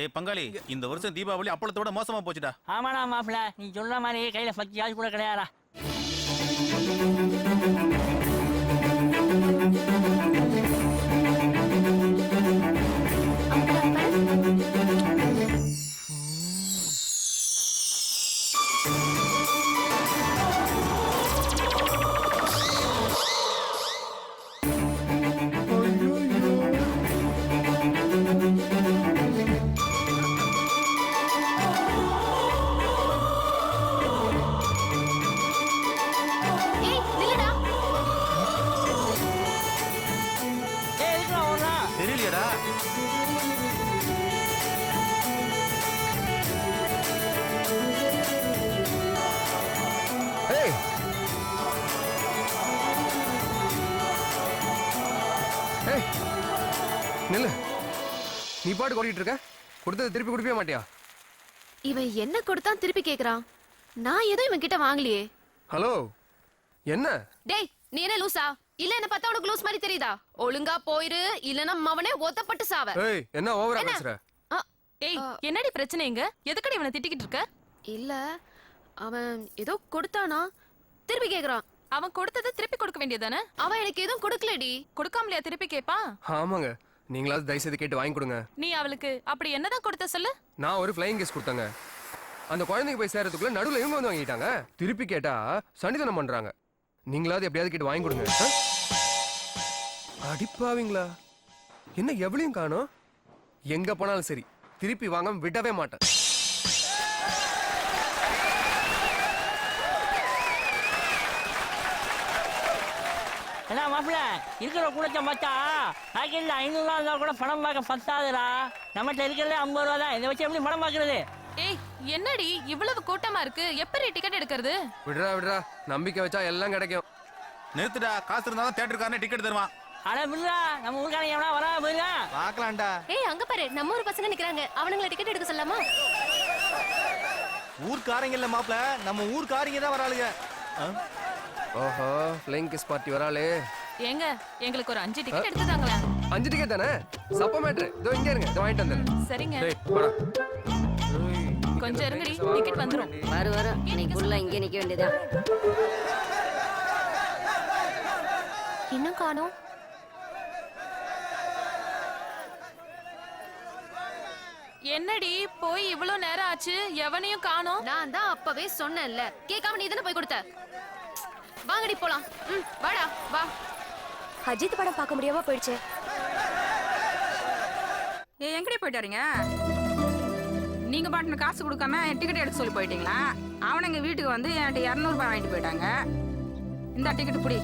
டேய் பங்காளி இந்த வருஷம் தீபாவளி அப்பளத்தோட மோசமா போச்சுடா. ஆமாடா மாப்பிள்ள நீ சொல்ற மாதிரி கையில பத்து ஆள் கூட கிடையாதா ஏய் நில்லு. நீ பாட்டு ஓடிட்டு இருக்க? கொடுத்தது திருப்பி கொடுக்கவே மாட்டியா? இவன் என்ன கொடுத்தான் திருப்பி கேக்குறான்? நான் எதுவும் இவன் கிட்ட வாங்கலையே. ஹலோ என்ன? டேய் நீ என்ன லூசா? இல்ல என்ன பார்த்தா உனக்கு லூஸ் மாதிரி தெரியுதா? ஒழுங்கா போயிரு இல்லனா மவனே ஒத்தப்பட்டு சாவ. ஏய் என்ன ஓவரா? பேசுற? ஏய் என்னடி பிரச்சனை இங்க? எதுக்கடி இவனை திட்டிக்கிட்டு இருக்க? இல்ல அவன் ஏதோ கொடுத்தானா? திருப்பி கேக்குறான். அவன் கொடுத்ததை திருப்பி கொடுக்க வேண்டியதானே அவன் எனக்கு எதுவும் கொடுக்கலடி. கொடுக்காமலையா திருப்பி கேட்பான் ஆமாங்க. நீங்களாவது தயவு செய்து கேட்டு வாங்கி கொடுங்க. நீ அவளுக்கு அப்படி என்னதான் கொடுத்த சொல்லு? நான் ஒரு ஃப்ளைங் கேஸ் கொடுத்தேங்க. அந்த குழந்தைக்கு போய் சேர்றதுக்குள்ள நடுவுல இவங்க வந்து வாங்கிட்டாங்க. திருப்பி கேட்டா சண்டிதனம் பண்றாங்க. நீங்களாவது எப்படியாவது கேட்டு வாங்கி கொடுங்க? அடிப்பாவீங்களா? என்ன எவ்வளையும் காணோம்? எங்க போனாலும் சரி. திருப்பி வாங்காம விடவே மாட்டேன். மாப்பிள்ள இருக்கிற கூடத்தை பார்த்தா பாக்கெட்ல ஐநூறுவா இருந்தா கூட படம் பார்க்க பத்தாதுடா. நம்மகிட்ட இருக்கிறதே ஐம்பது ரூபா தான். இதை வச்சு எப்படி படம் பார்க்கறது? ஏய் என்னடி இவ்வளவு கூட்டமா இருக்கு? எப்படி டிக்கெட் எடுக்கிறது? விடுறா விடுறா. நம்பிக்கை வச்சா எல்லாம் கிடைக்கும். நிறுத்துடா. காசு இருந்தாலும் தேட்டருக்காரனே டிக்கெட் தருவான். அட விடுறா. நம்ம ஊருக்காரங்க எவனா வரா போயிருக்கா? பார்க்கலாம்டா. ஏய் அங்க பாரு. நம்ம ஊர் பசங்க நிக்கறாங்க. அவனுங்கள டிக்கெட் எடுக்க சொல்லாமா ஊர்க்காரங்க இல்ல மாப்ள நம்ம ஊர்க்காரங்க தான் வராளுங்க. ஆ? ஓஹோ ஃப்ளைங் கிஸ் பார்ட்டி வராளே. ஏங்க எங்களுக்கு ஒரு அஞ்சு டிக்கெட் எடுத்து தாங்களேன் அஞ்சு டிக்கெட் தானே? சப்ப மேட்ரு இதோ இங்க இருங்க இதோ வாங்கிட்டு வந்துடுறேன். சரிங்க. கொஞ்சம் இருங்கடி டிக்கெட் வந்துரும். வரும் வரும் இன்னைக்கு ஃபுல்லா இங்கே நிக்க வேண்டியதா? இன்னும் காணோம். என்னடி போய் இவ்வளவு நேரம் ஆச்சு? எவனையும் காணோம்? நான் தான் அப்பவே சொன்னேன்ல. கேட்காம நீ தானே போய் கொடுத்த? வாங்கடி போலாம். ம் வாடா வா. அஜித் படம் பார்க்க முடியாம போயிடுச்சு. ஏ எங்கடி போயிட்டாருங்க நீங்க பாட்டுன்னு காசு கொடுக்காம டிக்கெட் எடுக்க சொல்லி போயிட்டீங்களா? அவனுங்க வீட்டுக்கு வந்து என்கிட்ட இரநூறுபா வாங்கிட்டு போயிட்டாங்க. இந்த டிக்கெட் புடி.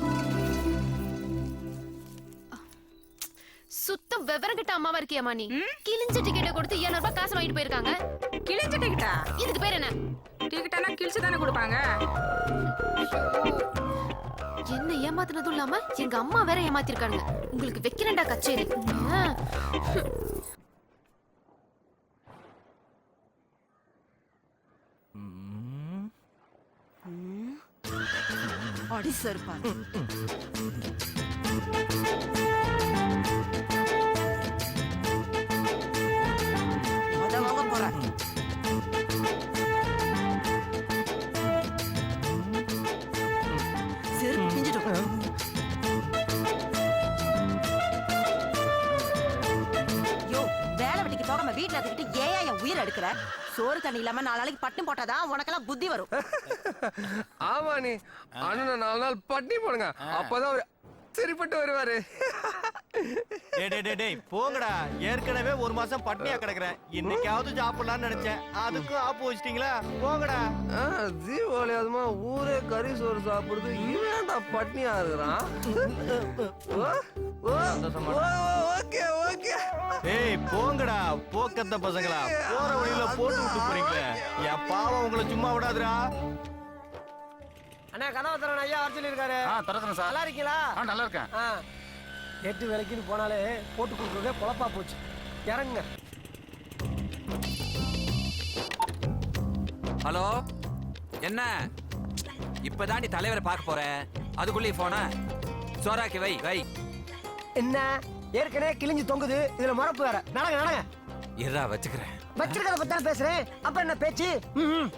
சுத்தம் விவரம் கிட்ட அம்மாவா இருக்கியாமா நீ? கிழிஞ்ச டிக்கெட்டை கொடுத்து ஏழு ரூபாய் காசு வாங்கிட்டு போயிருக்காங்க. கிழிஞ்ச டிக்கெட்டா இதுக்கு பேர் என்ன? டிக்கெட்டானா கிழிச்சு தானே கொடுப்பாங்க என்ன ஏமாத்துனதும் இல்லாம எங்க அம்மா வேற ஏமாத்திருக்காங்க உங்களுக்கு வைக்கிறேன்டா கச்சேரி. ஆ. அடி சருப்பா. சோறு தண்ணி இல்லாம நாலு நாளைக்கு பட்டும் போட்டாதான் உனக்கெல்லாம் புத்தி வரும். ஆமா நீ அண்ணன் நாலு நாள் பட்டி போடுங்க. அப்பதான் அவர் சரிப்பட்டு வருவாரு. டேய் டேய் டேய் டேய் போங்கடா. ஏற்கனவே ஒரு மாசம் பட்னியா கிடக்குறேன். இன்னைக்காவது சாப்பிடலாம்னு நினைச்சேன். அதுக்கும் ஆப்பு வச்சிட்டீங்களா? போங்கடா. ஆ, தீபாவளி அதுமா ஊரே கறி சோறு சாப்பிடுறது. இவன்டா பட்னியா இருக்கிறான் ஓ, ஓ, ஓ, ஓகே ஓகே. டேய் போங்கடா. போக்கத்த பசங்களா. போற வழியில போட்டு விட்டு போறீங்களே. என் பாவம் உங்களை சும்மா விடாதுடா. அண்ணா கனவு தரணும் ஐயா வர சொல்லியிருக்காரு. ஆ திறக்கிறேன் சார். நல்லா இருக்கீங்களா ஆ நல்லா இருக்கேன் ஆ. எட்டு விலைக்குன்னு போனாலே போட்டு கொடுக்குறதே பொழப்பா போச்சு. இறங்குங்க. ஹலோ? என்ன? இப்பதான் நீ தலைவரை பார்க்க போறேன் அதுக்குள்ளே போன சோறாக்கி வை வை. என்ன? ஏற்கனவே கிழிஞ்சு தொங்குது. இதுல மரப்பு வேற. நடங்க நடங்க. இருடா வச்சுக்கிறேன். வச்சிருக்கிறத பத்தி தான் பேசுறேன். அப்ப என்ன பேச்சு? ம்ம்.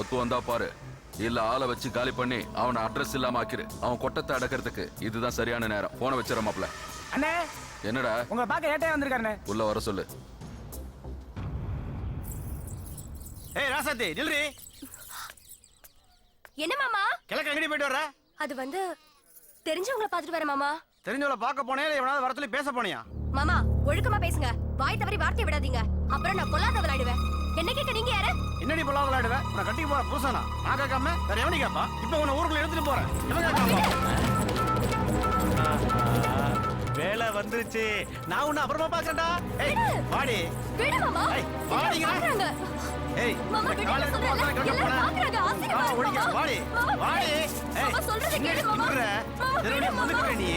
ஒத்து வந்தா பாரு. இல்ல ஆளை வச்சு காலி பண்ணி அவனை அட்ரஸ் இல்லாம ஆக்கிரு. அவன் கொட்டத்தை அடக்கிறதுக்கு இதுதான் சரியான நேரம். போன வச்சிட மாப்ள அண்ணே! என்னடா? உங்களை பார்க்க லேட்டே வந்திருக்காருண்ணே. உள்ள வர சொல்லு. ஏய் ராசாத்தி நில்றி. என்ன மாமா? கிழக்கு எங்கடி போயிட்டு வர அது வந்து தெரிஞ்சவங்கள பாத்துட்டு வரேன் மாமா. தெரிஞ்சவள பார்க்க போனே இல்ல எவனாவது வர சொல்லி பேச போனியா? மாமா ஒழுக்கமா பேசுங்க. வாய் தவறி வார்த்தை விடாதீங்க. அப்புறம் நான் பொல்லாதவளாயிடுவேன் என்ன கேட்க நீங்க யாரு? என்னடி பொல்லாத விளையாடுவ உன்னை கட்டி போற பூசனா நான் கேட்காம வேற எவனி கேப்பா இப்ப உன்னை ஊருக்குள்ள எடுத்துட்டு போறேன். இவன் கேட்காம வேலை வந்துருச்சு. நான் உன்னை அப்புறமா பாக்கறேன்டா ஏய் வாடி. விடு மாமா. ஏய், வாடிங்க. பாக்குறாங்க ஏய் மாமா, கட்ட எல்லாரும் போறேன். பாக்குறாங்க, மாமா. வாடி. வாடி. விடு. ஏய் மாமா, சொல்றதை கேளு, மாமா. திரும்பி விடு. வந்துக்குற நீ.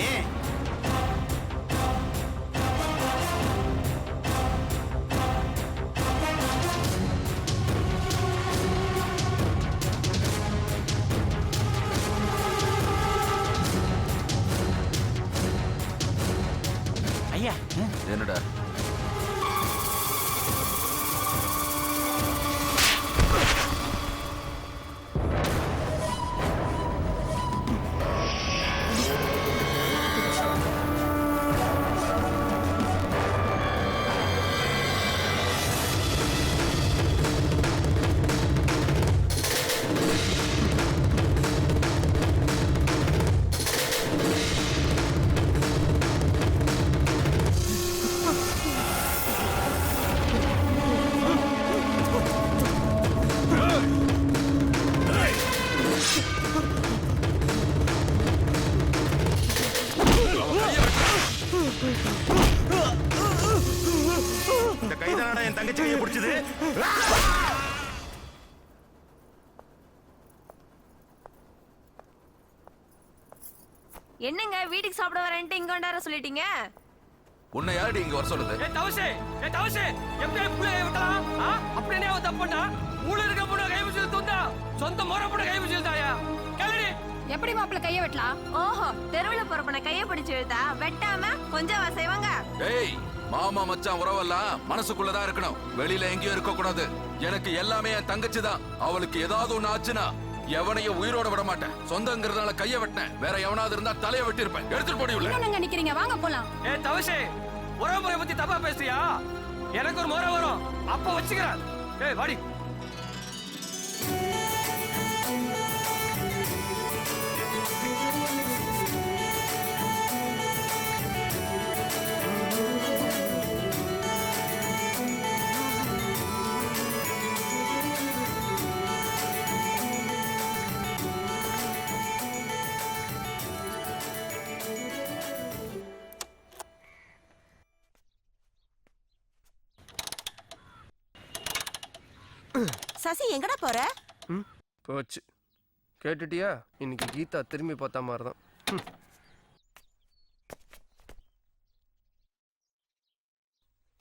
என்னடா? என்னங்க வீட்டுக்கு சாப்பிட வரேன்ட்டு இங்க கொண்டார சொல்லிட்டீங்க? உன்னை யாரடி இங்க வர சொல்லுது ஏ தவசே ஏ தவசே எப்படி புள்ளைய விட்டலாம்? ஆ? அப்படினே அவ தப்புண்டா ஊழ இருக்க பொண்ணு கை வச்சு தூந்தா சொந்த முறை பொண்ணு கை வச்சு தாயா கேளுடி. எப்படி மாப்பிள்ள கைய வெட்டலாம்? ஓஹோ தெருவுல போறப்பன கைய பிடிச்சு இழுத்தா வெட்டாம கொஞ்சம் செய்வாங்க டேய் மாமா மச்சான் உறவெல்லாம் மனசுக்குள்ளதான் இருக்கணும். வெளியில எங்கேயும் இருக்க கூடாது எனக்கு எல்லாமே என் தங்கச்சி தான் அவளுக்கு ஏதாவது ஒண்ணு ஆச்சுன்னா எவனையும் உயிரோட விட மாட்டேன் சொந்தங்கிறதுனால கைய வெட்டினேன். வேற எவனாவது இருந்தா தலைய வெட்டியிருப்பேன். எடுத்துட்டு போடி உள்ள. என்னங்க நிக்கிறீங்க? வாங்க போலாம். ஏ தவசே உறவு முறை பத்தி தப்பா பேசுறியா? எனக்கு ஒரு முறை வரும். அப்ப வச்சுக்கிறேன். ஏய் வாடி. சசி எங்கடா போற? போச்சு. கேட்டுட்டியா? இன்னைக்கு கீதா திரும்பி பார்த்த மாதிரி தான்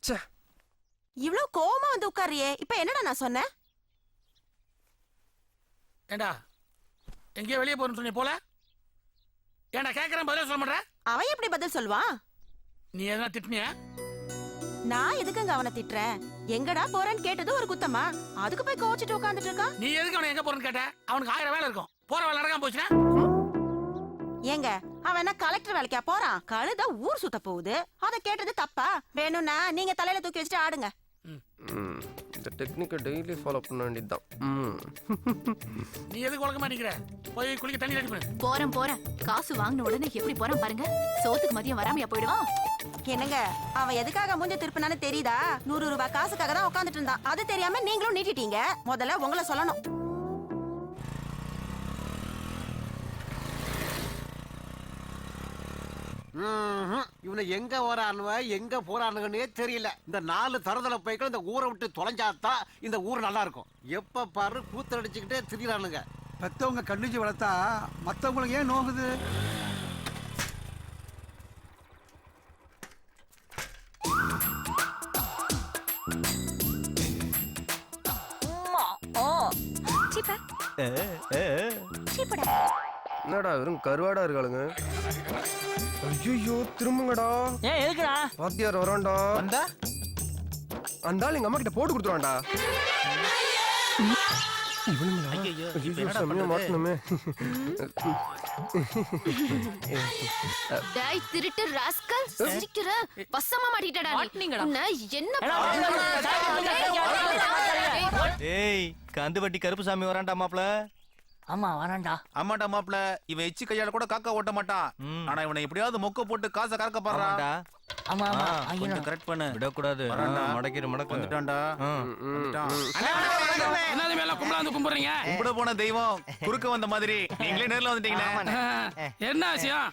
ச்சே. இவ்ளோ கோவமா வந்து உட்காரியே இப்ப என்னடா நான் சொன்னேன் ஏண்டா? எங்கேயோ வெளியே போறேன்னு சொன்னி போல? ஏண்டா கேட்கறேன் பதிலே சொல்ல மாட்டேன் அவன் எப்படி பதில் சொல்வான்? நீ எதனா திட்டினியா? நான் எதுக்குங்க அவனை திட்டுறேன்? எங்கடா போறேன்னு கேட்டது ஒரு குத்தமா? அதுக்கு போய் கோச்சிட்டு உட்காந்துட்டு இருக்கான் நீ எதுக்கு அவனை எங்க போறேன்னு கேட்ட? அவனுக்கு ஆயிரம் வேலை இருக்கும். போற வேலை நடக்காம போச்சுன்னா? ஏங்க அவன் என்ன கலெக்டர் வேலைக்கா போறான்? கழுத ஊர் சுத்த போகுது. அத கேட்டது தப்பா? வேணும்னா நீங்க தலையில தூக்கி வச்சுட்டு ஆடுங்க. இந்த டெக்னிக்கை டெய்லி ஃபாலோ பண்ண வேண்டியது தான் ம். நீ எதுக்கு உலகமா நிக்கிற? போய் குளிக்க தண்ணி ரெடி பண்ணு போறேன் போறேன். காசு வாங்கின உடனே எப்படி போறான் பாருங்க. சோத்துக்கு மதியம் வராமையா போயிடுவான். என்னங்க அவன் எதுக்காக மூஞ்ச திருப்பினான்னு தெரியுதா? நூறு ரூபாய் காசுக்காக தான் உட்காந்துட்டு இருந்தான். அது தெரியாம நீங்களும் நீட்டிட்டீங்க. முதல்ல உங்களை சொல்லணும். இவனை எங்க வரானுவ எங்க போறானுங்கன்னே தெரியல. இந்த நாலு தரதல பைக்கள் இந்த ஊரை விட்டு தொலைஞ்சாதான் இந்த ஊர் நல்லா இருக்கும் எப்ப பாரு கூத்தடிச்சுக்கிட்டே திரியிறானுங்க. பெத்தவங்க கண்டிச்சு வளர்த்தா மத்தவங்களுக்கு ஏன் நோகுது? என்னடா வெறும் கருவாடா இருக்காளுங்க? ஐயோ திரும்புங்கடா. ஏன் எதுக்குடா? வாத்தியார் வரான்டா. வந்தா? அந்த ஆள் எங்க அம்மா கிட்ட போட்டு கொடுத்துருவான்டா. திருட்டு ராஸ்கல். சிரிக்கிற? வசமா மாட்டிட்டடா என்ன. ஏய் கந்து வட்டி கருப்புசாமி வரான்டா மாப்ள ஆமா வரான்டா ஆமாண்டா மாப்ள. இவன் எச்சி கையால கூட காக்கா ஓட்ட மாட்டான். ஆனா இவனை எப்படியாவது மொக்க போட்டு காசை கறக்க பாடுறான்டா ஆமா ஆமா. கொஞ்சம். கரெக்ட் பண்ணு. விடக்கூடாது. மடக்கிரு மடக்கு. வந்துட்டான்டா. வந்துட்டான். என்னது மேல கும்பலாந்து கும்பிடுறீங்க கும்பிட போன தெய்வம் குறுக்க வந்த மாதிரி. நீங்களே நேர்ல வந்துட்டீங்களே. என்ன விஷயம்?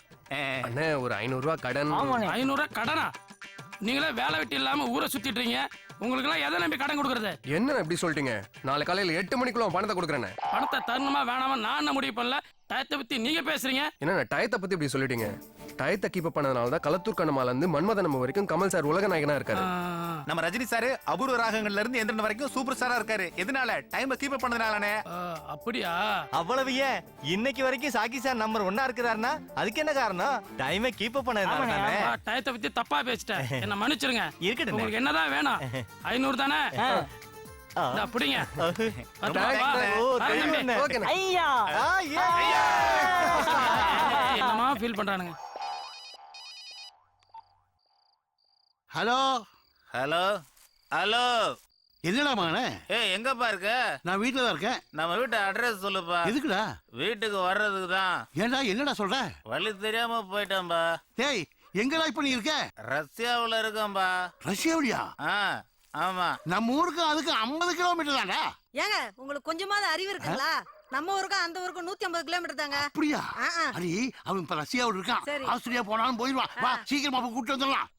அண்ணே ஒரு ஐநூறு ரூபாய் கடன். ஐநூறு ரூபாய் கடனா? நீங்களே வேலை வெட்டி இல்லாம ஊரை சுத்திட்டு இருக்கீங்க உங்களுக்கு எல்லாம் எதை நம்பி கடன் கொடுக்கறது? என்ன இப்படி சொல்லிட்டீங்க? நாளை காலையில எட்டு மணிக்குள்ள உன் பணத்தை கொடுக்குறேன் பணத்தை தரணுமா வேணாமா நான் என்ன முடிவு பண்ணல? டயத்தை பத்தி நீங்க பேசுறீங்க? என்ன டயத்தை பத்தி இப்படி சொல்லிட்டீங்க? டயத்தை கீப் பண்ணதுனால தான் களத்தூர் கண்ணமால இருந்து மன்மத நம்ம வரைக்கும் கமல் சார் உலக நாயகனா இருக்காரு. நம்ம ரஜினி சார் அபூர்வ ராகங்கள்ல இருந்து எந்திரன் வரைக்கும் சூப்பர் ஸ்டாரா இருக்காரு. எதனால? டைம் கீப் அப் பண்ணதுனாலனே. அப்படியா? அவ்வளவு ஏன்? இன்னைக்கு வரைக்கும் சாக்கி சார் நம்பர் ஒன்னா இருக்கிறாருன்னா அதுக்கு என்ன காரணம்? டைமை கீப் அப் பண்ணதுனால டயத்தை பத்தி தப்பா பேசிட்டேன். என்ன மன்னிச்சிருங்க. இருக்கட்டுண்ணே. உங்களுக்கு என்னதான் வேணும்? ஐநூறு தானே? இந்தா, பிடிங்க. வரட்டுமா, வா. ஓ, வா, தம்பி. தெரியும்ண்ணே. ஓகேண்ணே. ஐயா. ஆ, ஏ. என்னமா ஃபீல் பண்றானுங்க. ஹலோ. ஹலோ. ஹலோ. என்னடா மகனே? ஏய் எங்கப்பா இருக்க? நான் வீட்டுல தான் இருக்கேன். நம்ம வீட்டு அட்ரஸ் சொல்லுப்பா. எதுக்குடா? வீட்டுக்கு வர்றதுக்கு தான். ஏன்டா என்னடா சொல்ற? வழி தெரியாம போயிட்டேன்பா. டேய் எங்கடா இப்ப நீ இருக்க? ரஷ்யாவுல இருக்கேன்பா. ரஷ்யாவிலியா? ஆ. ஆமா. நம்ம ஊருக்கு அதுக்கு ஐம்பது கிலோமீட்டர் தான்டா. ஏங்க உங்களுக்கு கொஞ்சமாவது அறிவு இருக்குங்களா? நம்ம ஊருக்கும் அந்த ஊருக்கும் நூத்தி ஐம்பது கிலோமீட்டர் தாங்க. அப்படியா. அடி அவன் இப்ப ரஷ்யாவில் இருக்கான். சரி. ஆஸ்திரேலியா போனாலும் போயிடுவான். வா சீக்கிரமா போய் கூட்டு வந்துடலாம்.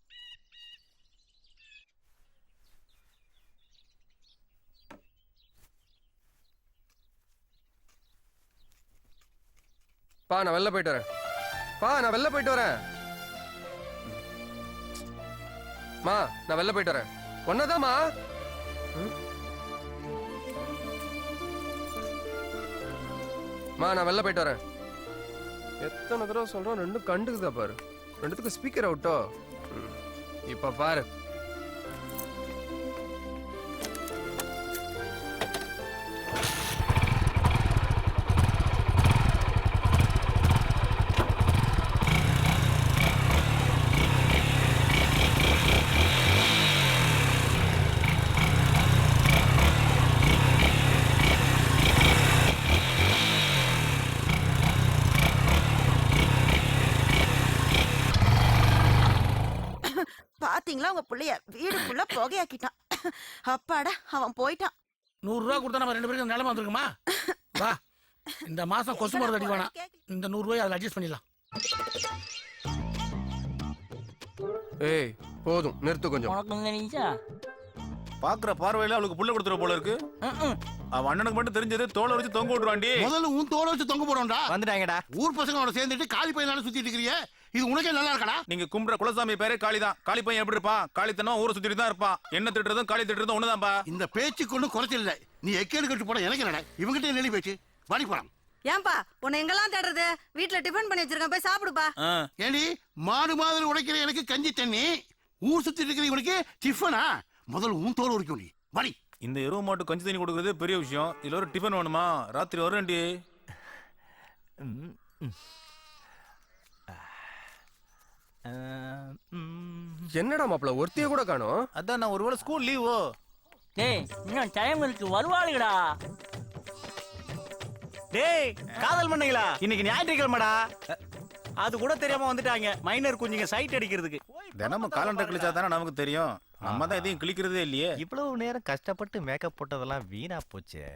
பா நான் வெளில போயிட்டு வரேன். பா நான் வெளில போயிட்டு வரேன். மா நான் வெளில போயிட்டு வரேன். ஒன்னதாமா மா நான் வெளில போயிட்டு வரேன். எத்தனை தடவை சொல்றோம் ரெண்டும் கண்டுக்குதா பாரு. ரெண்டுத்துக்கும் ஸ்பீக்கர் அவுட்டோ இப்போ இப்ப பாரு. உங்க புள்ளைய வீடுக்குள்ள புகையாக்கிட்டான். அப்பாடா அவன் போயிட்டான். நூறு ரூபா கொடுத்தா நம்ம ரெண்டு பேருக்கு நிலைமை வந்திருக்குமா? வா இந்த மாசம் கொசு மருந்து அடி வேணாம் இந்த நூறு ரூபாய் அதில் அட்ஜஸ்ட் பண்ணிடலாம். ஏய் போதும் நிறுத்து கொஞ்சம். உனக்கு நிமிஷா பாக்குற பார்வையில அவளுக்கு புள்ள கொடுத்துற போல இருக்கு. அவன் அண்ணனுக்கு மட்டும் தெரிஞ்சது தோலை வச்சு தொங்க விட்டுருவாண்டி. முதல்ல உன் தோலை வச்சு தொங்க போடும்டா வந்துட்டாங்கடா. ஊர் பசங்களோட சேர்ந்துட்டு காலி பையனால சுத்திட்டு இருக்கிறிய. இது உனக்கே நல்லா இருக்கடா நீங்க கும்பிடுற குலசாமி பேரே காளி தான் காளி பையன் எப்படி இருப்பான் காளித்தனம் ஊரை சுத்திட்டு தான் இருப்பான். என்ன திட்டுறதும் காளி திட்டுறதும் ஒண்ணுதான்பா. இந்த பேச்சுக்கு ஒன்றும் குறைச்சல் இல்லை நீ எக்கேடு கட்டு போட எனக்கு என்னடா? இவங்கிட்ட நெளி பேச்சு வாடி போறான் ஏன்பா உன்னை எங்கெல்லாம் தேடுறது? வீட்டுல டிஃபன் பண்ணி வச்சிருக்கேன். போய் சாப்பிடுப்பா. ஏடி மாடு மாதிரி உடைக்கிற எனக்கு கஞ்சி தண்ணி. ஊர் சுத்தி இருக்கிற இவனுக்கு டிஃபனா? முதல்ல உன் தோல் உடைக்கும் நீ. வாடி இந்த எருவு மாட்டு கொஞ்சம் தண்ணி கொடுக்கறது பெரிய விஷயம். இதுல ஒரு டிஃபன் வேணுமா? ராத்திரி வரேன்டி. என்னடா மாப்பிள ஒருத்தைய கூட காணோம்? அதான் நான் ஒருவேளை ஸ்கூல் லீவோ டேய் இன்னும் டைம் இருக்கு வருவாளுங்கடா டேய் காதல் பண்ணீங்களா இன்னைக்கு ஞாயிற்றுக்கிழமைடா. அது கூட தெரியாம வந்துட்டாங்க. மைனர் குஞ்சுங்க சைட் அடிக்கிறதுக்கு. தினமும் காலண்டர் கிழிச்சா தானே நமக்கு தெரியும். நம்ம தான் எதையும் கிளிக்கிறதே இல்லையே. இவ்வளவு நேரம் கஷ்டப்பட்டு மேக்கப் போட்டதெல்லாம் வீணா போச்சே.